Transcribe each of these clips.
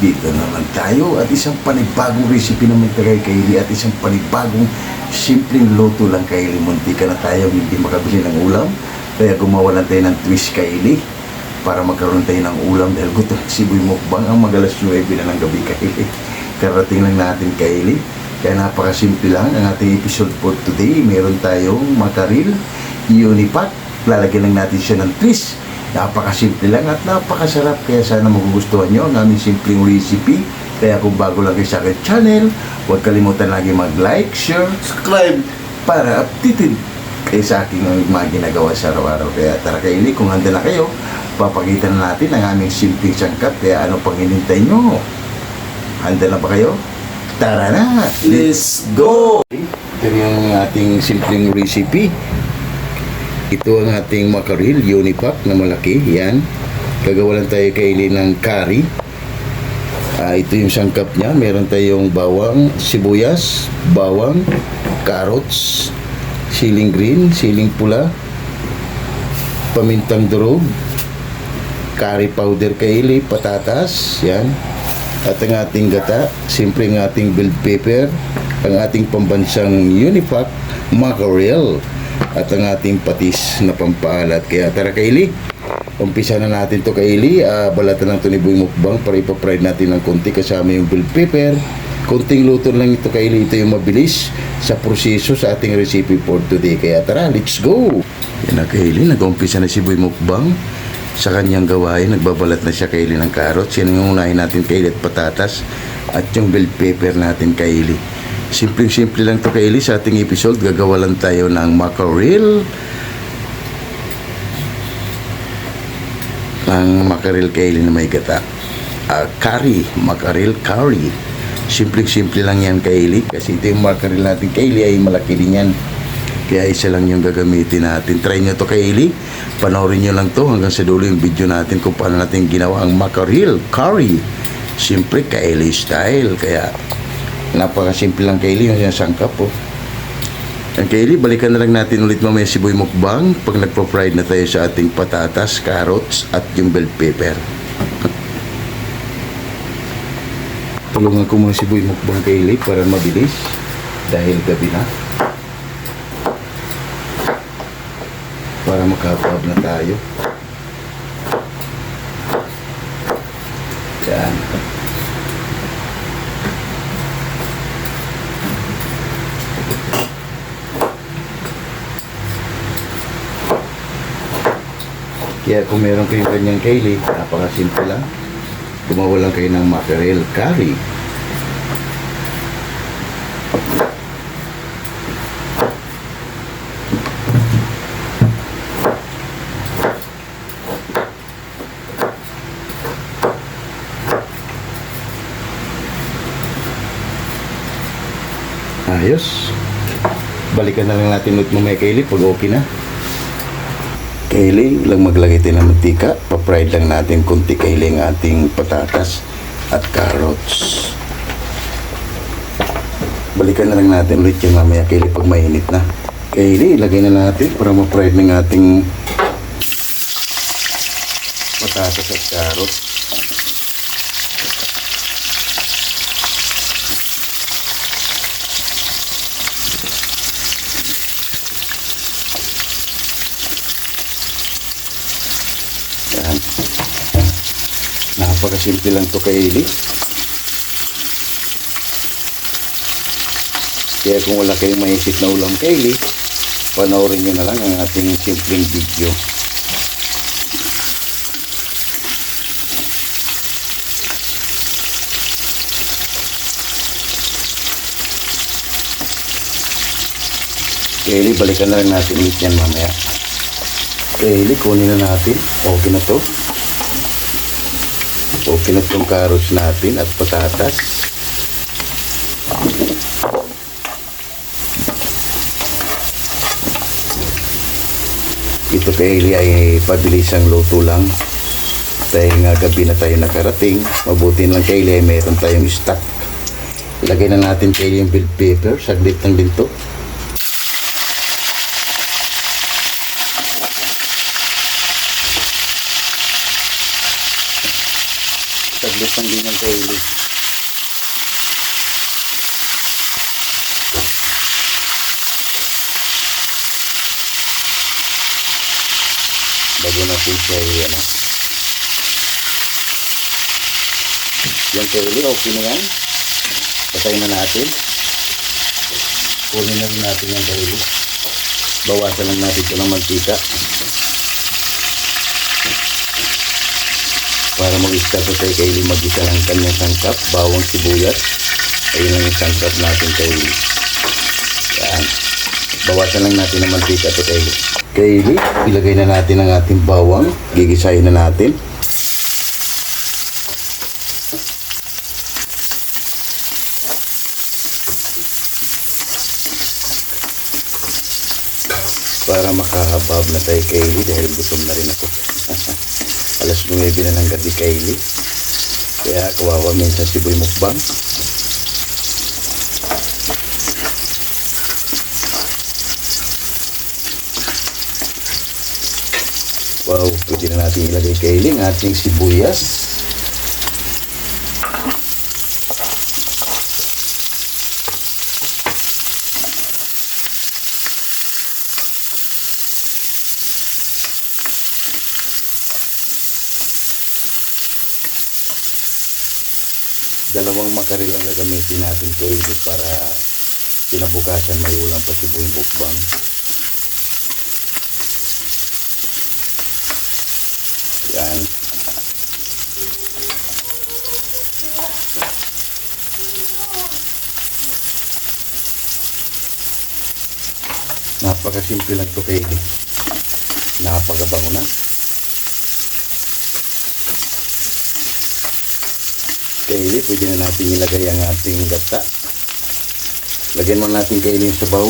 dito naman tayo at isang panibagong recipe naman kay Kaylee at isang panibagong simpleng luto lang Kaylee. Muntika na tayo hindi makabili ng ulam kaya gumawa lang tayo ng twist Kaylee para magkaroon tayo ng ulam dahil gusto si Boy Mukbang ang magalas 9 na ng gabi Kaylee. Karating lang natin Kaylee. Kaya napakasimple lang ang ating episode for today. Meron tayong makaril, unipack, lalagyan lang natin siya ng twist Napakasimple lang at napakasarap kaya sana magugustuhan nyo ang aming simpleng recipe. Kaya kung bago lang kayo sa aking channel, huwag kalimutan lagi mag-like, share, subscribe para updated kayo sa aking mga ginagawa sa araw-araw. Kaya tara kayo, kung handa na kayo, papakita na natin ang aming simpleng sangkap. Kaya ano pang hinintay nyo? Handa na ba kayo? Tara na! Let's go! Ito yung ating simpleng recipe. Ito ang ating makaril, unipack na malaki. Yan. Gagawa lang tayo kaili ng curry. Ah, ito yung sangkap niya. Meron tayong bawang, sibuyas, bawang, carrots, siling green, siling pula, pamintang durog, curry powder kaili, patatas, yan. At ang ating gata, siyempre ang ating bell pepper, ang ating pambansang unipack, mackerel, at ang ating patis na pampaalat. Kaya tara kaili, umpisa na natin to kaili, uh, balatan lang to ni Boy Mukbang para ipapride natin ng konti kasama yung bell pepper. Konting luto lang ito kaili, ito yung mabilis sa proseso sa ating recipe for today. Kaya tara, let's go! Yan na kaili, nag-umpisa na si Boy Mukbang sa kanyang gawain, nagbabalat na siya kaili ng carrots. Yan yung unahin natin kaili at patatas at yung bell pepper natin kaili. Simpleng-simple lang to kaili sa ating episode. Gagawa lang tayo ng mackerel. Ang mackerel kaili na may gata. Uh, curry, mackerel curry. Simpleng-simple lang yan kaili kasi ito yung mackerel natin kaili ay malaki din yan. Kaya isa lang yung gagamitin natin. Try nyo to kaili. Panoorin nyo lang to hanggang sa dulo yung video natin kung paano natin ginawa ang mackerel curry. Siyempre, kaili style. Kaya napakasimple lang kaili yung sinasangkap po. Ang kaili, balikan na lang natin ulit mamaya si Boy Mukbang pag nagpo-fried na tayo sa ating patatas, carrots at yung bell pepper. Tulungan ko muna si Boy Mukbang kaili para mabilis dahil gabi na. Para makapab na tayo. Yan. Kaya kung meron kayong ganyang kaili, napakasimple lang. Gumawa lang kayo ng mackerel curry. Ayos. Balikan na lang natin ulit mamaya kaili pag okay na. Kaili, lang maglagay tayo ng mantika. Pa-fried lang natin kunti kaili ang ating patatas at carrots. Balikan na lang natin ulit yung mamaya kaili pag mainit na. Kaili, ilagay na natin para ma-fried ng ating patatas at carrots. Yan. Napakasimple lang to kaili. Kaya kung wala kayong maisip na ulam kaili, panoorin nyo na lang ang ating simpleng video. Kaili, balikan na lang natin ulit yan mamaya. Kaili, kunin na natin. Okay na to. Na itong carrots natin at patatas. Ito kaili ay pabilisang luto lang. Dahil nga gabi na tayo nakarating, mabuti lang kaili ay mayroon tayong stock. Ilagay na natin kaili yung bell pepper. Saglit lang din to. saglit matapang din ang kaili. Natin siya ano. Yung kaili, okay na yan. Patayin na natin. Kunin na rin natin yung kaili. Bawasan lang natin ito ng mantika. Para mag-start sa tayo kaili, mag-isa lang kanyang sangkap, bawang sibuyas. Ayun lang yung sangkap natin kaili. Yan. Bawasan lang natin ng mantika ito kaili. Kaili, ilagay na natin ang ating bawang. Gigisahin na natin. para makahabab na tayo Kaylee dahil gutom na rin ako. Alas 9 na ng gabi Kaylee. Kaya kawawa minsan si Boy Mukbang. Wow, natin ilagay Kaylee ang ating sibuyas. dalawang makaril ang gagamitin natin Kaylee para kinabukasan may ulam pa si Boy Mukbang. Yan. Napakasimple lang to Kaylee. Napakabango na. Kaili, pwede na natin ilagay ang ating gata. Lagyan mo natin kaili yung sabaw.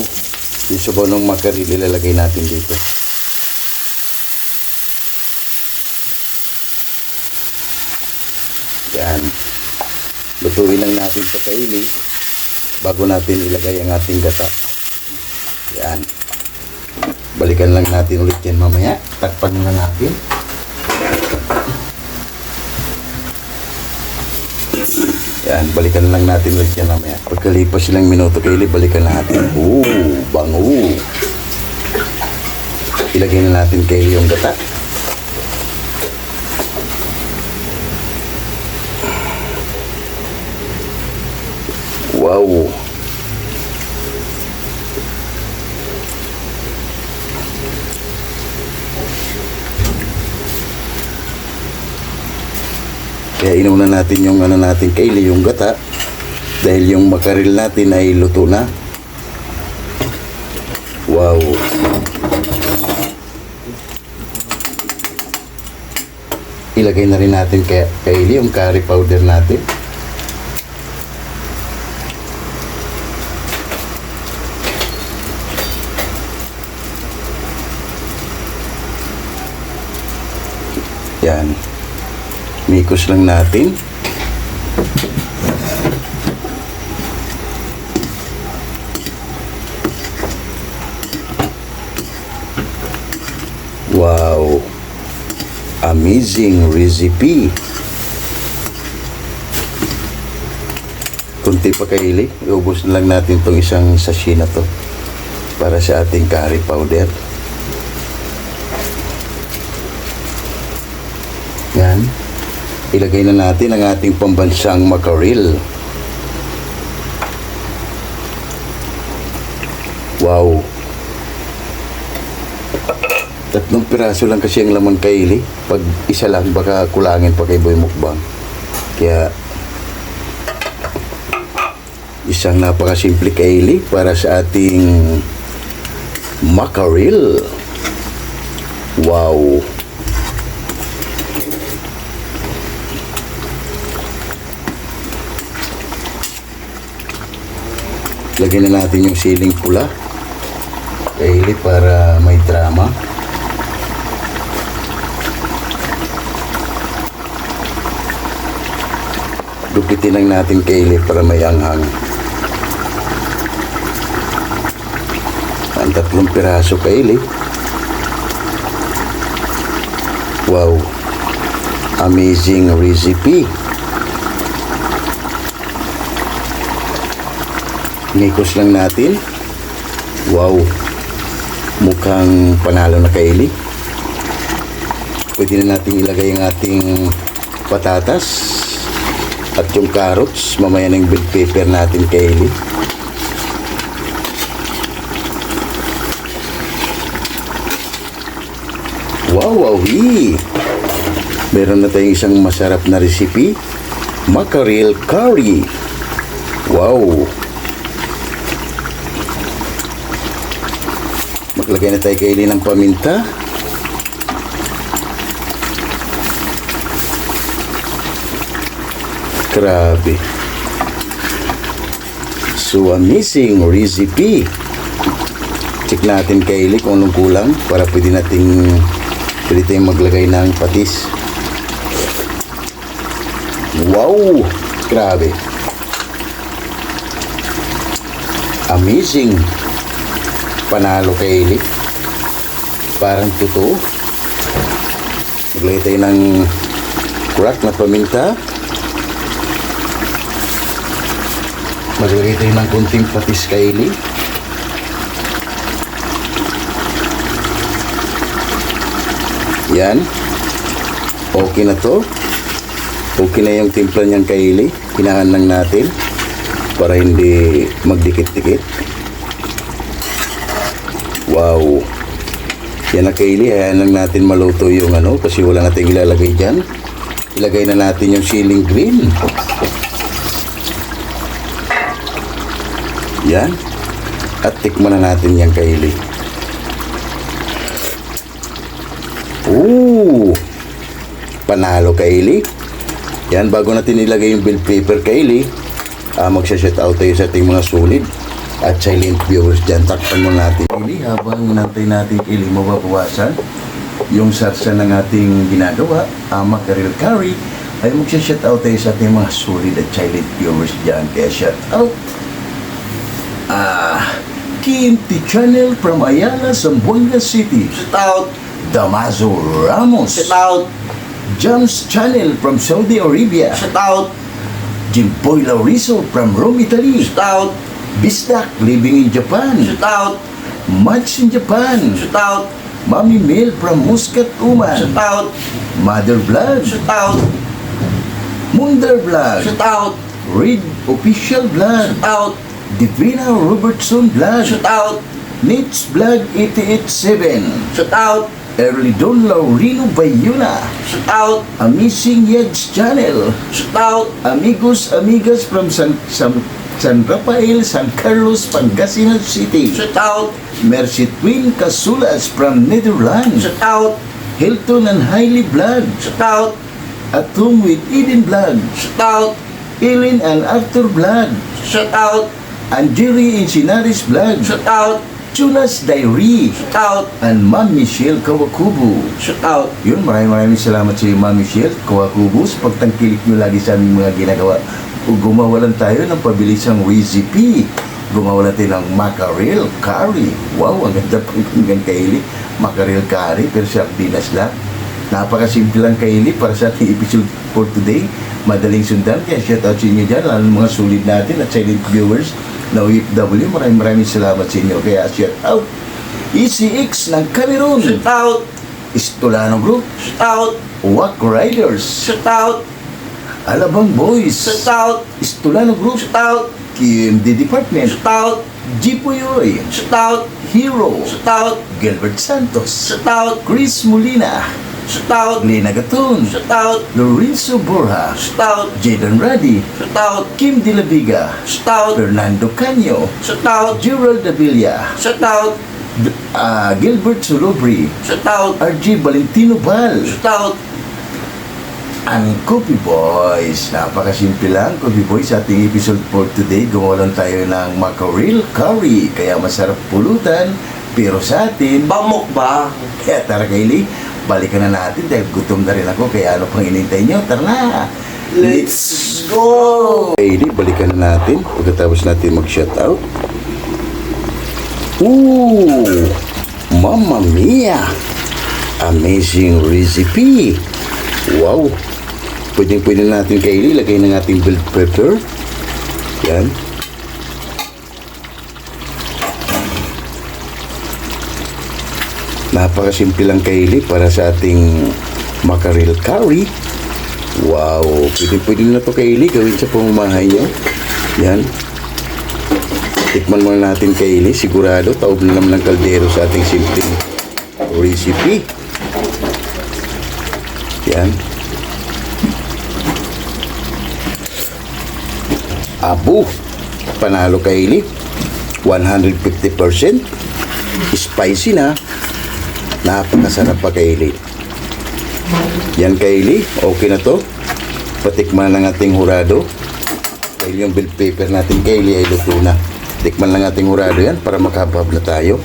Yung sabaw ng makaril, ilalagay natin dito. Yan. Lutuin lang natin to kaili bago natin ilagay ang ating gata. Yan. Balikan lang natin ulit yan mamaya. Takpan na natin. Yan, balikan lang natin ulit yan mamaya. Pagkalipas ilang minuto kaili, balikan natin. Oo, bango. Ilagay na natin kaili yung gata. Wow. Kaya inuna natin yung ano natin kaili, yung gata. Dahil yung makaril natin ay luto na. Wow. Ilagay na rin natin kay kaili yung curry powder natin. Yan. Mikos lang natin. Wow. Amazing recipe. Kunti pa kaili. Iubos na lang natin itong isang sachet na to para sa ating curry powder. Yan. Ilagay na natin ang ating pambansang makaril. Wow. Tatlong piraso lang kasi ang laman kaili. Pag isa lang, baka kulangin pa kay Boy Mukbang. Kaya, isang napakasimple kaili para sa ating makaril. Wow. Lagyan na natin yung siling pula. Kaili para may drama. Dupitin lang natin kaili para may anghang. Ang tatlong piraso kaili. Wow. Amazing recipe. Nikos lang natin. Wow. Mukhang panalo na kaili. Pwede na natin ilagay ang ating patatas at yung carrots. Mamaya ng bell pepper natin kaili. Wow, wow, Meron na tayong isang masarap na recipe. Mackerel curry. Wow. Maglagay na tayo kaili ng paminta. Grabe. So amazing recipe. Check natin kaili kung anong kulang para pwede nating pwede tayong maglagay ng patis. Wow! Grabe. Amazing. Panalo kay Eli. Parang totoo. Maglagay tayo ng crack na paminta. Maglagay tayo ng kunting patis kay Eli. Yan. Okay na to. Okay na yung timpla niyang kaili. Hinaan lang natin para hindi magdikit-dikit. Wow. Yan na kaili. Hayaan lang natin maluto yung ano kasi wala natin ilalagay dyan. Ilagay na natin yung ceiling green. Yan. At tikman na natin yung kaili. Ooh! Panalo kaili. Yan, bago natin ilagay yung bill paper kaili, uh, magsha-shout out tayo sa ating mga solid at silent viewers dyan. Takpan mo natin. Kaili, habang nantay natin kaili, mababawasan yung sarsa ng ating ginagawa, uh, mackerel curry, ay magsha-shout out tayo sa ating mga solid at silent viewers dyan. Kaya shout out. Ah, Kim T. Channel from Ayala, Zamboanga City. Shout out! Damaso Ramos. Shout out! Jams Channel from Saudi Arabia. Shout out! Jimboy Lauriso from Rome, Italy. Shout out! Bisdak living in Japan. Shout out! Mats in Japan. Shout out! Mami Mel from Muscat, Shout Oman. out! Mother Vlog. Shout out! Munder Vlog. Shout out! Read Official Vlog. Shout out! Divina Robertson Vlog. Shout out! Nits Vlog 887. Shout out! Early Don Laurino Bayuna. Shout out! Amazing Yeds Channel. Shout out! Amigos, amigas from San, San, San Rafael, San Carlos, Pangasinan City. Shout out! Mercy Twin Casulas from Netherlands. Shout out! Hilton and Hailey Vlog. Shout out! At home with Eden Vlog. Shout out! Eileen and Arthur Vlog. Shout out! And Jerry Encinares Vlog. Shout out! Chunas Diary. Shout out! And Ma'am Michelle Kawakubo. Shout out! Yun, maraming maraming salamat sa iyo, Ma'am Michelle Kawakubo sa pagtangkilik nyo lagi sa aming mga ginagawa. O gumawa lang tayo ng pabilisang recipe. Gumawa lang tayo ng mackerel curry. Wow, ang ganda pang hanggang kaili. Mackerel curry, pero sa Pinas lang. Napakasimple lang kaili para sa ating episode for today. Madaling sundan, kaya shout out sa inyo dyan, lalo mga sulit natin at silent viewers na OFW. Maraming maraming salamat sa inyo. Kaya shout out ECX ng Cameroon. Shout out! Istolano Group, Shout out! Wack Riders, Shout out! Alabang Boys, Shout out! Istolano Group, Shout out! KMD Department, Shout out! Jipoyoy, Shout out! Hero, Shout out! Gilbert Santos, Shout out! Chris Molina, Shout out! Lena Gatun, Shout out! Lorenzo Borja, Shout out! Jaden Radi, Shout out! Kim De La Shout out! Fernando Canyo, Shout out! Gerald Davilla, Shout out! D- ah, Gilbert Sulubri, Shout out! RG Valentino Bal, Shout out! Ang Coffee Boys. Napakasimple lang, Coffee Boys. Sa ating episode for today, gumawa tayo ng mackerel curry. Kaya masarap pulutan. Pero sa atin, Bamok ba? kaya tara Kaylee, balikan na natin dahil gutom na rin ako. Kaya ano pang inintay nyo? Tara na! Let's go! Kaylee, balikan na natin pagkatapos natin mag-shoutout. Ooh! Mamma mia! Amazing recipe! Wow! pwede pwede natin kaili lagay ng ating bell pepper yan. Napakasimple lang kaili para sa ating mackerel curry. Wow. Pwede pwede na ito kaili gawin sa pamamahay yan eh. yan. Tikman muna natin kaili sigurado taob na naman ng kaldero sa ating simpleng recipe. Yan. Abu, panalo kaili. 150% spicy na. Napakasarap pa kaili. Yan kaili, okay na to. Patikman ng ating hurado. Dahil yung bill paper natin kaili ay luto na. Tikman lang ating hurado yan para makahapab na tayo.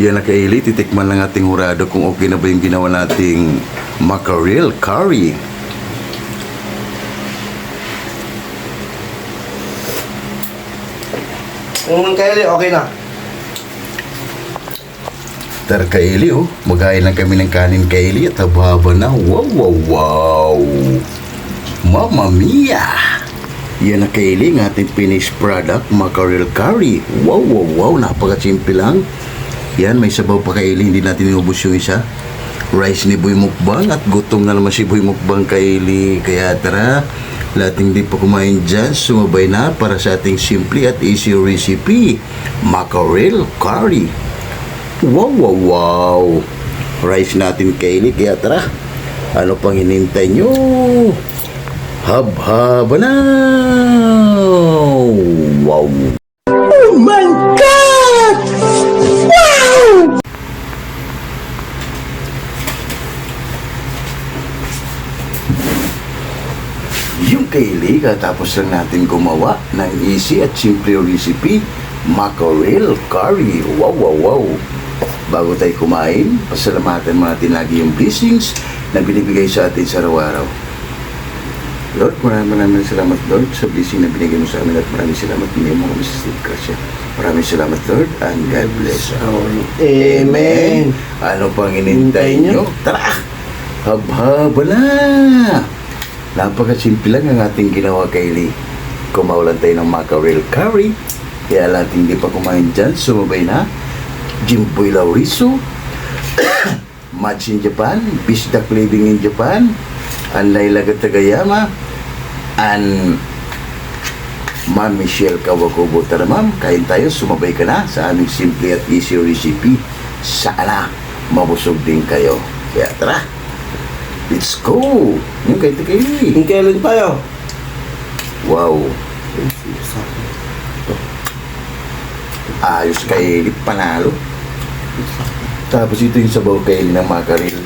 Yan na kaili, titikman lang ating hurado kung okay na ba yung ginawa nating mackerel curry. Yung kaili, okay na. Tara kaili oh, maghain lang kami ng kanin kaili at hababa na. Wow, wow, wow. Mamma mia! Yan na kaili ng ating finished product, mackerel curry. Wow, wow, wow. Napakasimple lang. Yan, may sabaw pa kaili. Hindi natin inubos yung isa. Rice ni Boy Mukbang at gutom na naman si Boy Mukbang kaili. Kaya tara, lahat hindi pa kumain dyan, sumabay na para sa ating simple at easy recipe, mackerel curry. Wow, wow, wow. Rice natin kaili, kaya tara. Ano pang hinintay nyo? Hab-haba na! Wow! Katapos lang natin gumawa ng easy at simple recipe, mackerel curry. Wow, wow, wow. Bago tayo kumain, pasalamatan natin lagi yung blessings na binibigay sa atin sa araw-araw. Lord, maraming maraming salamat Lord sa blessing na binigay mo sa amin at maraming salamat hindi mo kami sa Steve Gracia. Maraming salamat Lord and God bless us. Amen. Ano pang inintay nyo? Tara! Habhaba na! Napakasimple lang ang ating ginawa kay Kumaulan tayo ng mackerel curry. Kaya lahat hindi pa kumain dyan, sumabay na. Jimboy Lauriso. Match in Japan. Fish Duck Living in Japan. And Laila Tagayama. And Ma'am Michelle Kawakubo. Tara ma'am, kain tayo. Sumabay ka na sa aming simple at easy recipe. Sana mabusog din kayo. Kaya tara, let's go! Yung kay Tikay. Yung kailan tayo? Wow. Ayos kay panalo. Tapos ito yung sabaw kay ng makaril.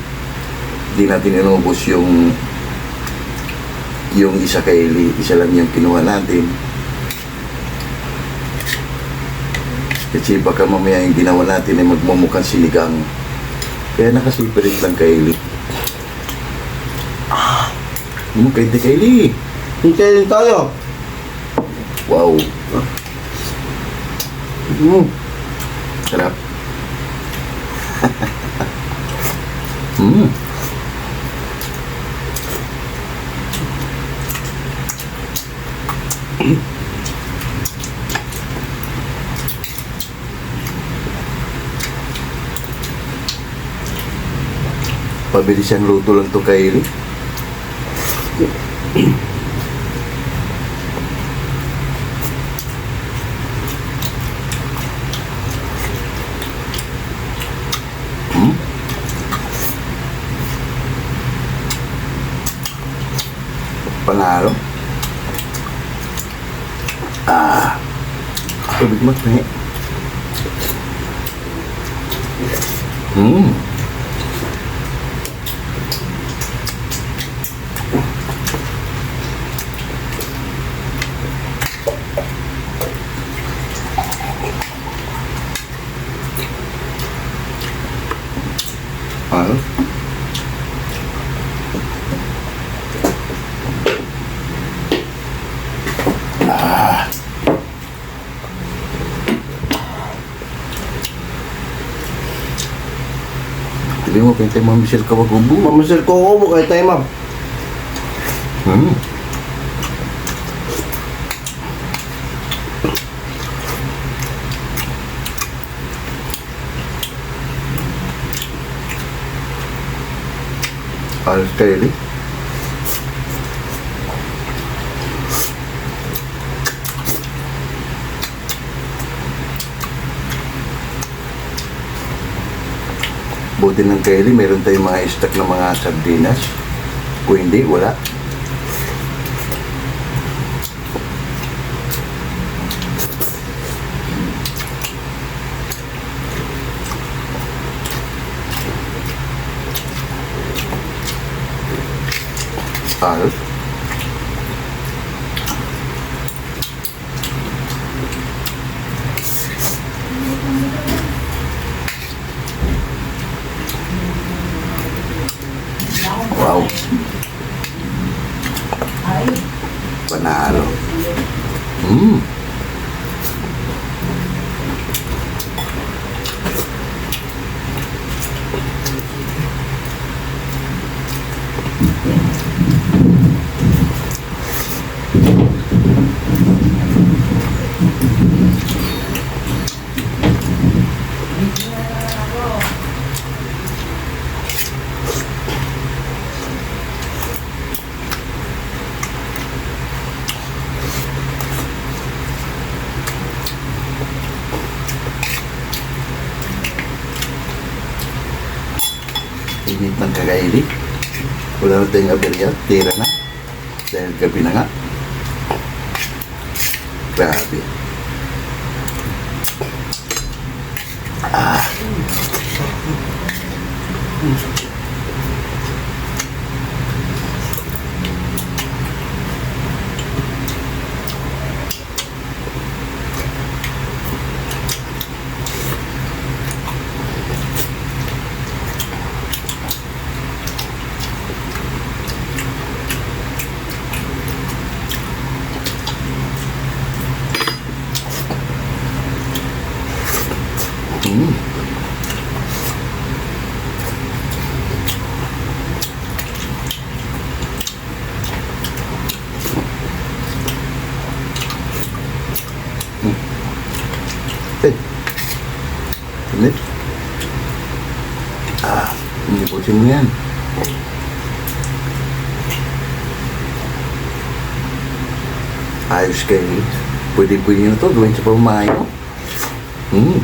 Hindi natin inubos yung yung isa kay isa lang yung kinuha natin. Kasi baka mamaya yung ginawa natin ay magmumukhang sinigang. Kaya nakasipirit lang kay Eli. Yung kay Kaylee. Yung kailan tayo? Wow. Mm. Sarap. mm. Pabilis ang luto lang to kay Eli. Panalo. Ah. Tubig mo, tahi. Hmm. Ano? Pwede mo, kaya tayo mamisir ka magubo. Mamisir ko ako, kaya tayo ma'am. Hmm. I'll tell. Buti ng Kylie, meron tayong mga stock ng mga sardinas. Kung hindi, wala. Ayos. Ng kakaili. Wala na tayong aberya. Tira na. Dahil gabi na nga. Grabe. Pwede-pwede na to. Gawin sa pamamayo. Hmm.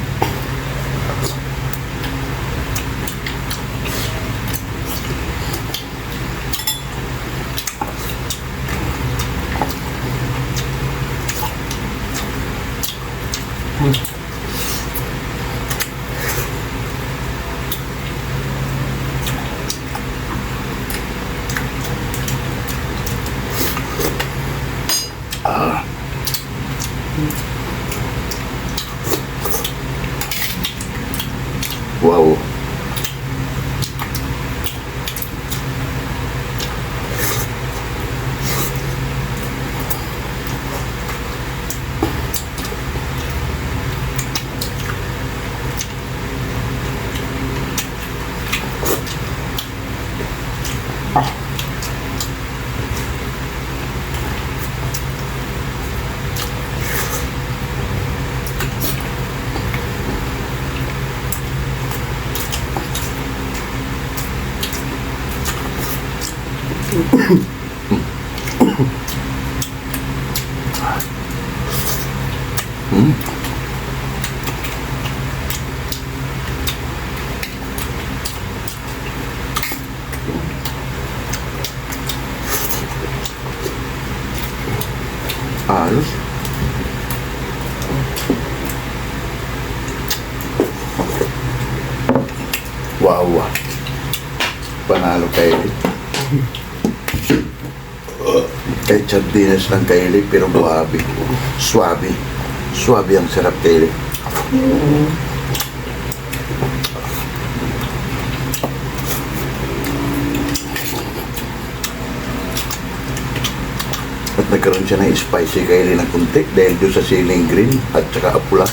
Mm-hmm. Ayos. Wow. Panalo kayo. Kahit sardinas ng kaili, pero buhabi. Swabe. Swabe ang sarap kaili. At nagkaroon siya ng spicy kaili ng kunti dahil doon sa ceiling green at saka apula.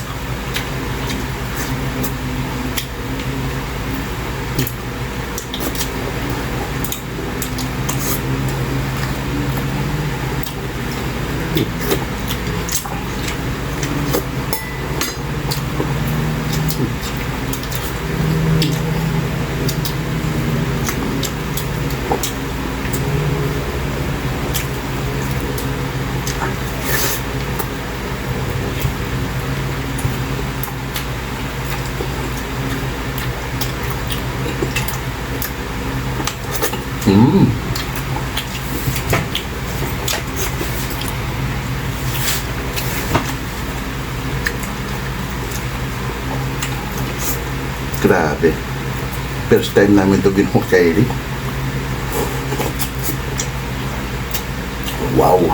First time namin ito ginawa kay Eric. Wow.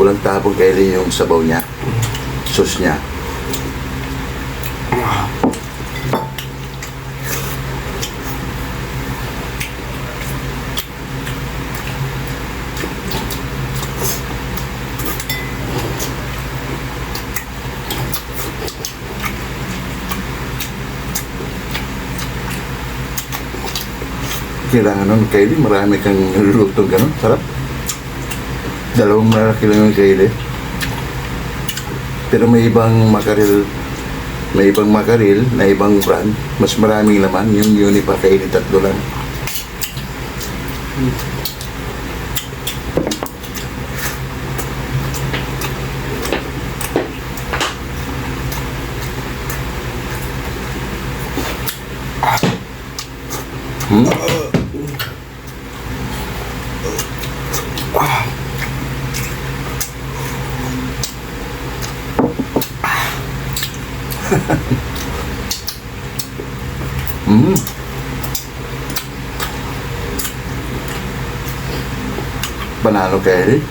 Walang tapong kay Eric yung sabaw niya. Sauce niya. Kailangan nun, Kylie, marami kang nilulutong ganun. Sarap. Dalawang malaki lang yung Kylie. Pero may ibang makaril, may ibang makaril na ibang brand, mas maraming laman. Yung Unipa Kylie, tatlo lang. Mm. Panalo kay Eric.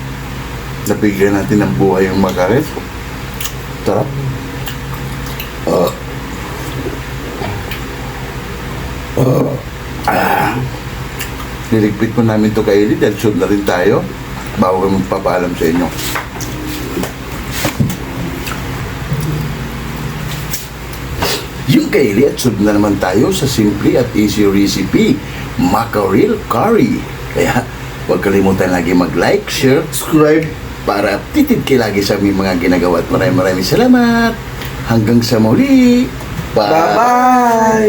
Nabigyan natin ng buhay yung. Sarap. Uh. Uh. Ah. Niligpit po namin to kay Eric dahil sunod na rin tayo bago kami magpapaalam sa inyo. Yung kaili at sunod na naman tayo sa simple at easy recipe, mackerel curry. Kaya huwag kalimutan lagi mag-like, share, subscribe para updated kayo lagi sa aming mga ginagawa. At maraming maraming salamat. Hanggang sa muli. Bye! Bye-bye!